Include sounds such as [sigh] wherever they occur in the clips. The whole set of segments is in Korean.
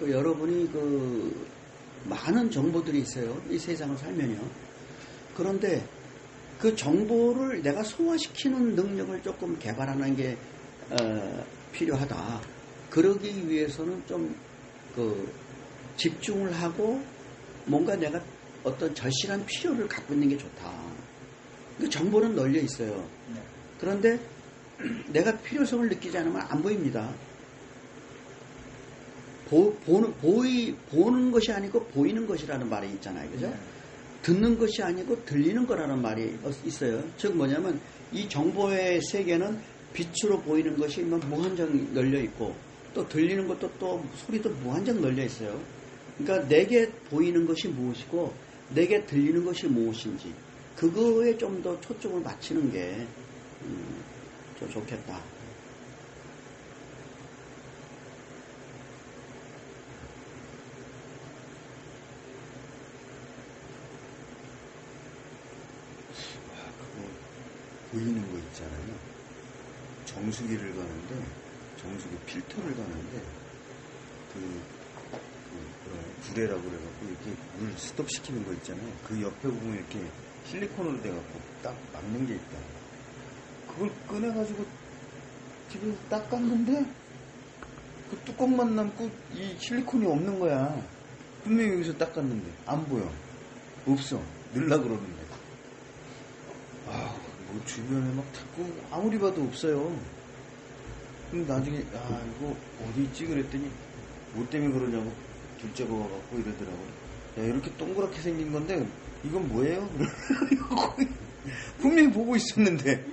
그 여러분이 그 많은 정보들이 있어요. 이 세상을 살면요. 그런데 그 정보를 내가 소화시키는 능력을 조금 개발하는 게 어, 필요하다. 그러기 위해서는 좀 그 집중을 하고 뭔가 내가 어떤 절실한 필요를 갖고 있는 게 좋다. 그 정보는 널려 있어요. 네. 그런데 [clears throat] 내가 필요성을 느끼지 않으면 안 보입니다. 보, 보는, 보이, 보는 것이 아니고 보이는 것이라는 말이 있잖아요. 그죠? 네. 듣는 것이 아니고 들리는 거라는 말이 있어요. 즉 뭐냐면 이 정보의 세계는 빛으로 보이는 것이 뭐 무한정 널려 있고 또 들리는 것도 또 소리도 무한정 널려 있어요. 그러니까 내게 보이는 것이 무엇이고 내게 들리는 것이 무엇인지 그거에 좀 더 초점을 맞추는 게 음, 좀 좋겠다. 보이는 거 있잖아요. 정수기를 가는데, 정수기 필터를 가는데, 그, 그, 구레라고 그래갖고, 이렇게 물 스톱시키는 거 있잖아요. 그 옆에 보면 이렇게 실리콘으로 돼갖고 딱 막는 게 있다. 그걸 꺼내가지고 집에서 닦았는데, 그 뚜껑만 남고 이 실리콘이 없는 거야. 분명히 여기서 닦았는데, 안 보여. 없어. 늘라 그러는데. 아, 뭐 주변에 막 자꾸 아무리 봐도 없어요. 그럼 나중에 야 이거 어디 있지 그랬더니 뭐 때문에 그러냐고 둘째가 와갖고 이러더라고. 야 이렇게 동그랗게 생긴 건데 이건 뭐예요? [laughs] 분명히 보고 있었는데.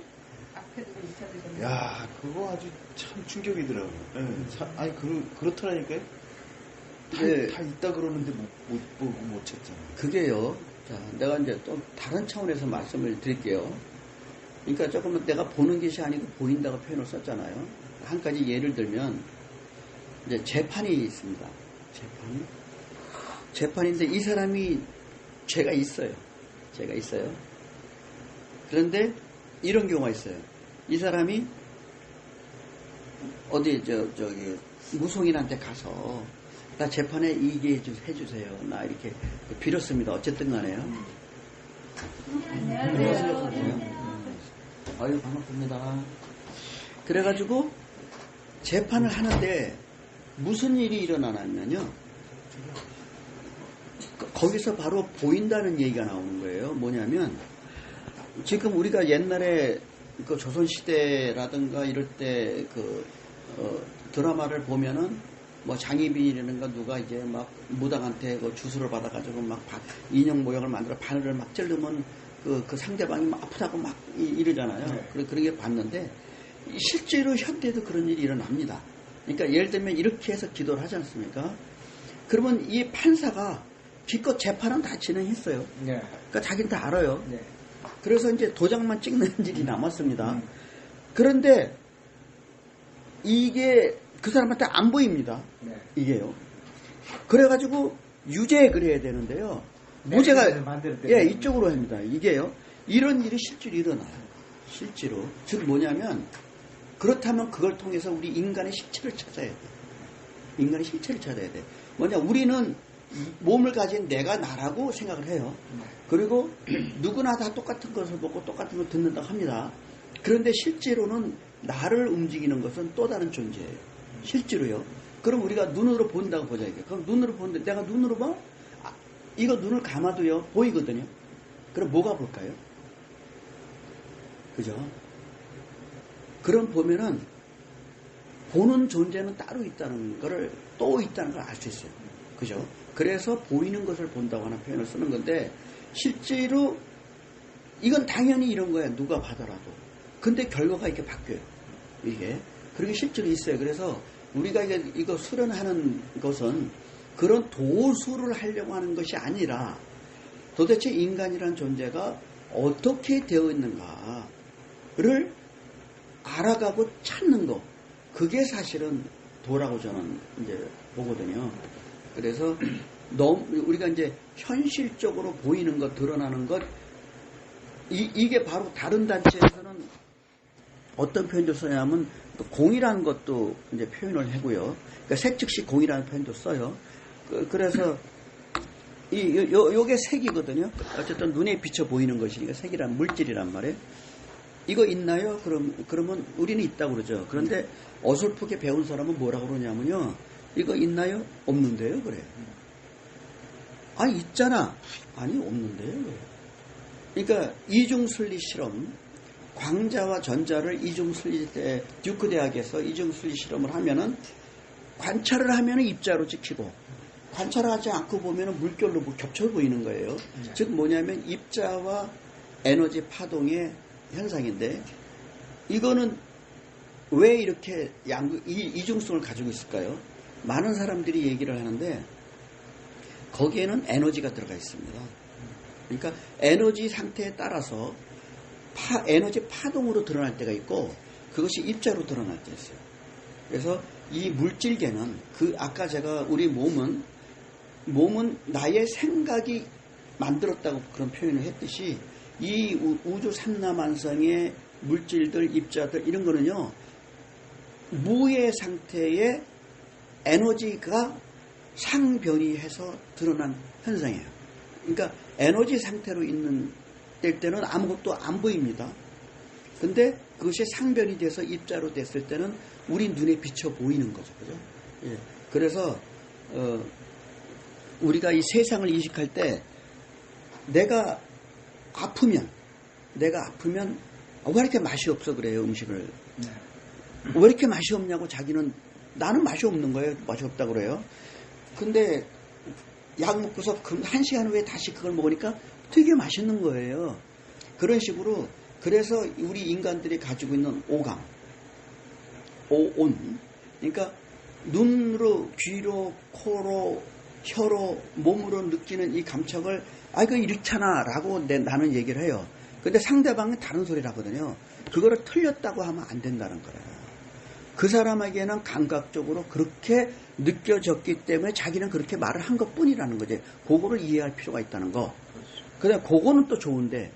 야 그거 아주 참 충격이더라고. 예, 자- 아니 그 그렇더라니까요. 다, 네. 다 있다 그러는데 못, 못 보고 못 찾잖아. 그게요. 자, 내가 이제 또 다른 차원에서 말씀을 드릴게요. 그러니까 조금은 내가 보는 것이 아니고 보인다고 표현을 썼잖아요. 한 가지 예를 들면 이제 재판이 있습니다. 재판이 재판인데 이 사람이 죄가 있어요. 죄가 있어요. 그런데 이런 경우가 있어요. 이 사람이 어디 저 저기 무속인한테 가서 나 재판에 이기해 주- 해주세요. 나 이렇게 빌었습니다. 어쨌든 간에요. 안녕하세요. 아유 반갑습니다. 그래가지고 재판을 하는데 무슨 일이 일어나냐면요. 그- 거기서 바로 보인다는 얘기가 나오는 거예요. 뭐냐면 지금 우리가 옛날에 그 조선시대라든가 이럴 때그 드라마를 보면은 뭐 장희빈이라든가 누가 이제 막 무당한테 그 주술을 받아가지고 막 바- 인형 모양을 만들어 바늘을 막 찌르면 그, 그 상대방이 막 아프다고 막 이- 이러잖아요. 네. 그런, 그런 게 봤는데 실제로 현대도 그런 일이 일어납니다. 그러니까 예를 들면 이렇게 해서 기도를 하지 않습니까? 그러면 이 판사가 기껏 재판은 다 진행했어요. 네. 그러니까 자기는 다 알아요. 네. 그래서 이제 도장만 찍는 [laughs] 일이 남았습니다. 음. 그런데 이게 그 사람한테 안 보입니다. 네. 이게요. 그래가지고 유죄 그래야 되는데요. 무죄가 네, 만들 때. 예 이쪽으로 합니다. 이게요. 이런 일이 실제로 일어나요. 실제로 즉 뭐냐면 그렇다면 그걸 통해서 우리 인간의 실체를 찾아야 돼. 인간의 실체를 찾아야 돼. 뭐냐 우리는 몸을 가진 내가 나라고 생각을 해요. 네. 그리고 [clears throat] 누구나 다 똑같은 것을 보고 똑같은 걸 듣는다고 합니다. 그런데 실제로는 나를 움직이는 것은 또 다른 존재예요. 실제로요. 그럼 우리가 눈으로 본다고 보자 이게. 그럼 눈으로 보는데 내가 눈으로 봐? 아, 이거 눈을 감아도요 보이거든요. 그럼 뭐가 볼까요? 그죠? 그럼 보면은 보는 존재는 따로 있다는 거를 또 있다는 걸 알 수 있어요. 그죠? 그래서 보이는 것을 본다고 하는 표현을 쓰는 건데 실제로 이건 당연히 이런 거야 누가 봐더라도 근데 결과가 이렇게 바뀌어요 이게 그렇게 실제로 있어요 그래서 우리가 이거 수련하는 것은 그런 도수를 하려고 하는 것이 아니라 도대체 인간이란 존재가 어떻게 되어 있는가를 알아가고 찾는 거 그게 사실은 도라고 저는 이제 보거든요. 그래서 너무 우리가 이제 현실적으로 보이는 것 드러나는 것 이, 이게 바로 다른 단체에서는 어떤 표현도 쓰냐면 또 공이라는 것도 이제 표현을 하고요. 그러니까 색즉시 공이라는 표현도 써요. 그, 래서 이, 요, 요- 요게 색이거든요. 어쨌든 눈에 비쳐 보이는 것이니까 색이란 물질이란 말이에요. 이거 있나요? 그럼, 그러면 우리는 있다고 그러죠. 그런데 어설프게 배운 사람은 뭐라고 그러냐면요. 이거 있나요? 없는데요? 그래요. 아, 있잖아. 아니, 없는데요? 그래요. 그러니까 이중순리 실험, 광자와 전자를 이중순리 때 듀크 대학에서 이중순리 실험을 하면은 관찰을 하면은 입자로 찍히고 관찰하지 않고 보면은 물결로 뭐 겹쳐 보이는 거예요. 즉 뭐냐면 입자와 에너지 파동의 현상인데 이거는 왜 이렇게 양, 이, 이중성을 가지고 있을까요? 많은 사람들이 얘기를 하는데 거기에는 에너지가 들어가 있습니다. 그러니까 에너지 상태에 따라서 파, 에너지 파동으로 드러날 때가 있고 그것이 입자로 드러날 때 있어요. 그래서 이 물질계는 그 아까 제가 우리 몸은 몸은 나의 생각이 만들었다고 그런 표현을 했듯이 이 우- 우주 삼라만성의 물질들, 입자들 이런 거는요 무의 상태의 에너지가 상변이해서 드러난 현상이에요. 그러니까 에너지 상태로 있는 때 때는 아무것도 안 보입니다. 근데 그것이 상변이 돼서 입자로 됐을 때는 우리 눈에 비쳐 보이는 거죠. 그죠? 예. 그래서, 어, 우리가 이 세상을 인식할 때 내가 아프면, 내가 아프면 아, 왜 이렇게 맛이 없어 그래요, 음식을. 왜 이렇게 맛이 없냐고 자기는 나는 맛이 없는 거예요. 맛이 없다 그래요. 근데 약 먹고서 그한 시간 후에 다시 그걸 먹으니까 되게 맛있는 거예요. 그런 식으로 그래서 우리 인간들이 가지고 있는 오감, 오온, 그러니까 눈으로, 귀로, 코로, 혀로, 몸으로 느끼는 이 감촉을 아 이거 이렇잖아 라고 내- 나는 얘기를 해요. 근데 상대방은 다른 소리를 하거든요. 그거를 틀렸다고 하면 안 된다는 거예요. 그 사람에게는 감각적으로 그렇게 느껴졌기 때문에 자기는 그렇게 말을 한 것 뿐이라는 거지. 그거를 이해할 필요가 있다는 거. 그 다음에 그거는 또 좋은데,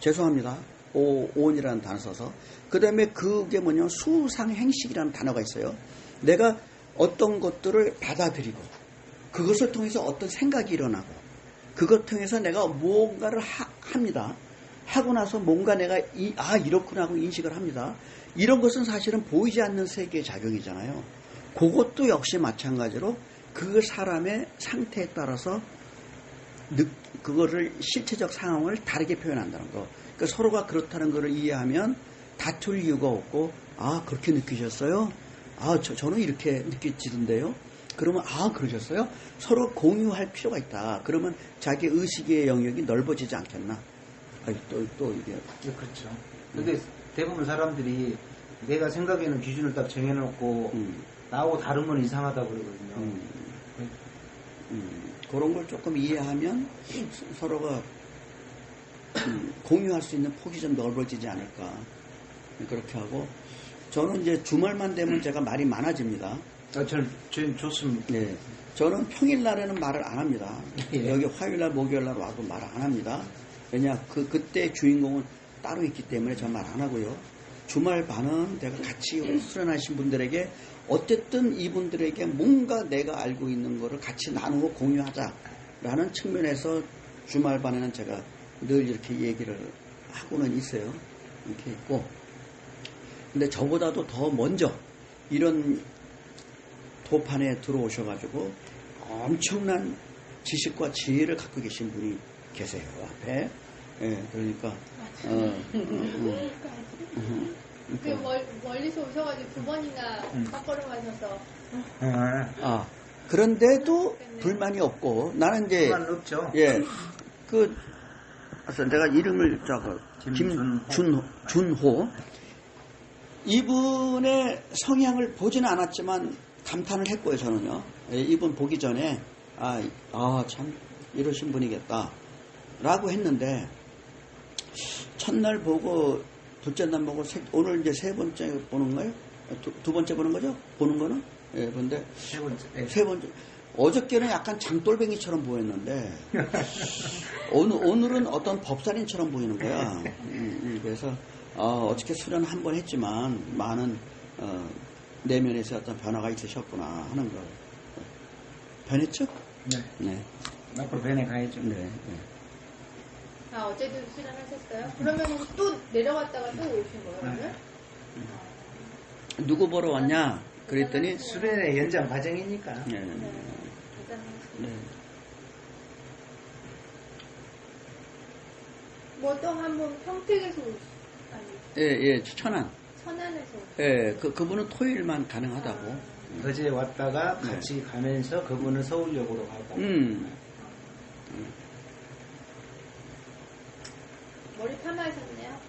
죄송합니다. 오, 오온이라는 단어 써서. 그 다음에 그게 뭐냐면 수상행식이라는 단어가 있어요. 내가 어떤 것들을 받아들이고, 그것을 통해서 어떤 생각이 일어나고, 그것 통해서 내가 뭔가를 하- 합니다. 하고 나서 뭔가 내가 이, 아 이렇구나 하고 인식을 합니다. 이런 것은 사실은 보이지 않는 세계의 작용이잖아요. 그것도 역시 마찬가지로 그 사람의 상태에 따라서 느, 그거를 실체적 상황을 다르게 표현한다는 거. 그러니까 서로가 그렇다는 것을 이해하면 다툴 이유가 없고 아 그렇게 느끼셨어요? 아 저, 저는 이렇게 느끼지던데요. 그러면 아 그러셨어요? 서로 공유할 필요가 있다. 그러면 자기 의식의 영역이 넓어지지 않겠나? 아, 또, 또 이게 예, 그렇죠. 근데 대부분 사람들이 내가 생각에는 기준을 딱 정해놓고 음, 나하고 다르면 이상하다고 그러거든요. 음, 음, 그런 걸 조금 이해하면 서- 서로가 음, 공유할 수 있는 폭이 좀 넓어지지 않을까 그렇게 하고 저는 이제 주말만 되면 제가 말이 많아집니다. 아, 저는, 저는 좋습니다. 네, 저는 평일날에는 말을 안 합니다. 예. 여기 화요일날, 목요일날 와도 말을 안 합니다. 왜냐 그 그때 주인공은 따로 있기 때문에 저 말 안 하고요. 주말 반은 내가 같이 수련하신 분들에게 어쨌든 이분들에게 뭔가 내가 알고 있는 거를 같이 나누고 공유하자라는 측면에서 주말 반에는 제가 늘 이렇게 얘기를 하고는 있어요. 이렇게 있고. 근데 저보다도 더 먼저 이런 도판에 들어오셔가지고 엄청난 지식과 지혜를 갖고 계신 분이 계세요 앞에. 예, 그러니까 어, 어, 어, 어, 그 그러니까, 멀, 멀리서 오셔가지고 두 번이나 음. 밥걸음하셔서 아, 아 그런데도 불만이 없고 나는 이제 그만 없죠. 예, 그, 그래서 내가 이름을 저거, 김준호. 김준호, 준호. 이분의 성향을 보지는 않았지만 감탄을 했고요, 저는요. 예, 이분 보기 전에, 아, 아, 참, 이러신 분이겠다. 라고 했는데, 첫날 보고, 둘째 날 보고, 세- 오늘 이제 세 번째 보는 거예요? 두, 두 번째 보는 거죠? 보는 거는? 예, 근데, 세 번째. 예. 세 번째. 어저께는 약간 장돌뱅이처럼 보였는데 오늘 오늘은 어떤 법살인처럼 보이는 거야. 음, 음, 그래서 어, 어떻게 수련 한 번 했지만 많은 어, 내면에서 어떤 변화가 있으셨구나 하는 거 변했죠? 네. 네, 앞으로 변해 가야죠. 네, 네. 아, 어제도 수련하셨어요? 그러면 또 내려갔다가 또 오신 거예요, 오늘? 네. 누구 보러 왔냐? 그랬더니 수련의 연장 과정이니까. 네, 네. 네. 네. 뭐또 한분 평택에서 오시, 아니, 예, 예, 천안. 천안에서. 예, 그 그분은 토요일만 가능하다고. 어제 왔다가 네. 같이 가면서 그분은 서울역으로 가고. 음, 머리 파마하셨네요?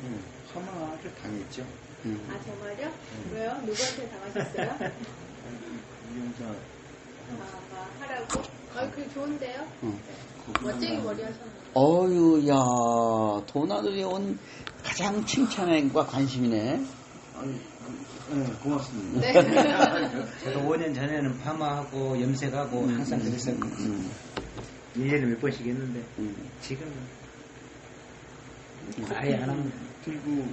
음, 하마를 당했죠. 음. 아, 정말요? 왜요? 누구한테 당하셨어요? 이용자 [laughs] 아, 아, 하라고? 아, 그게 좋은데요? 어. 멋쟁이 머리 하셨네요. 어유, 야, 도나들이 온 가장 칭찬과 관심이네. 아니, 네, 고맙습니다. 네. [laughs] 저도 5년 전에는 파마하고 염색하고 항상 그랬었는데 음, 1년에 몇 번씩 했는데 음. 지금은 아예 안 합니다. 들고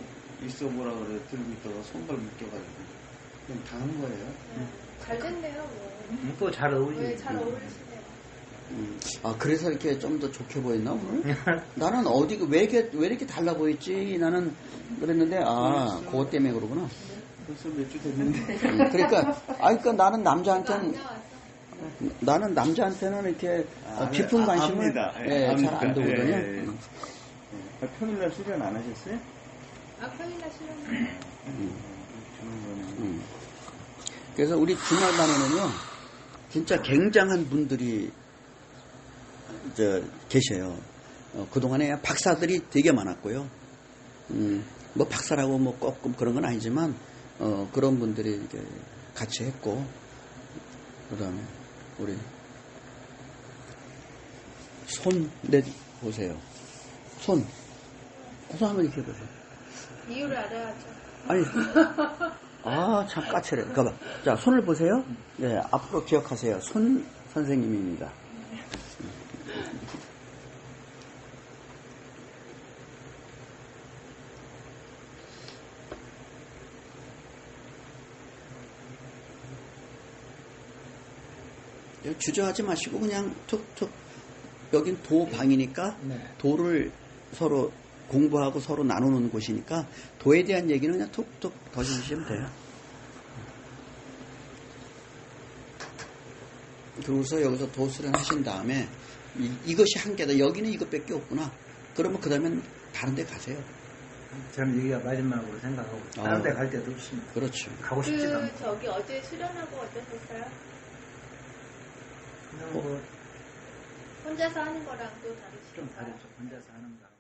있어 보라 그래. 들고 있다가 손발 묶여가지고 그냥 당한 거예요. 네. 잘 됐네요, 뭐. 또잘왜 어울리죠. 잘 어울리시네요. 음. 아, 그래서 이렇게 좀 더 좋게 보였나, 오늘? [laughs] 나는 어디, 왜 이렇게, 왜 이렇게 달라 보였지? 나는 그랬는데, 아, 그것 때문에 그러구나. 벌써 몇 주 됐는데. 음, 그러니까, 아, 그러니까 나는 안 남자한테는. 나는 남자한테는 이렇게 아, 어, 깊은 네, 아, 관심을 압니다. 예, 예, 압니다. 잘안 두거든요. 예, 예. 음. 아, 평일날 수련 안 하셨어요? 아, 평일날. 주는 거는. 음. 그래서 우리 주말반에는요, 진짜 굉장한 분들이 저, 계셔요. 어, 그동안에 박사들이 되게 많았고요. 음, 뭐 박사라고 뭐 꼭 그런 건 아니지만, 어, 그런 분들이 이렇게 같이 했고, 그 다음에 우리 손내 보세요. 손. 손 한번 이렇게 해보세요. 이유를 알아야죠. 아니, [laughs] 아, 참 까칠해. 가봐. 자, 손을 보세요. 네, 앞으로 기억하세요. 손 선생님입니다. 주저하지 마시고 그냥 툭툭 여긴 도방이니까 네. 도를 서로 공부하고 서로 나누는 곳이니까 도에 대한 얘기는 그냥 툭툭 던져주시면 돼요. 그러고서 여기서 도 수련 하신 다음에 이, 것이 한계다. 여기는 이것밖에 없구나. 그러면 그 다음엔 다른 데 가세요. 저는 여기가 마지막으로 생각하고 아. 다른 데갈 데도 없습니다. 그렇죠. 가고 싶지도 그, 않고. 저기 어제 수련하고 어떠셨어요? 그냥 뭐 혼자서 하는 거랑 또 다르시죠? 좀 다르죠. 혼자서 하는 거.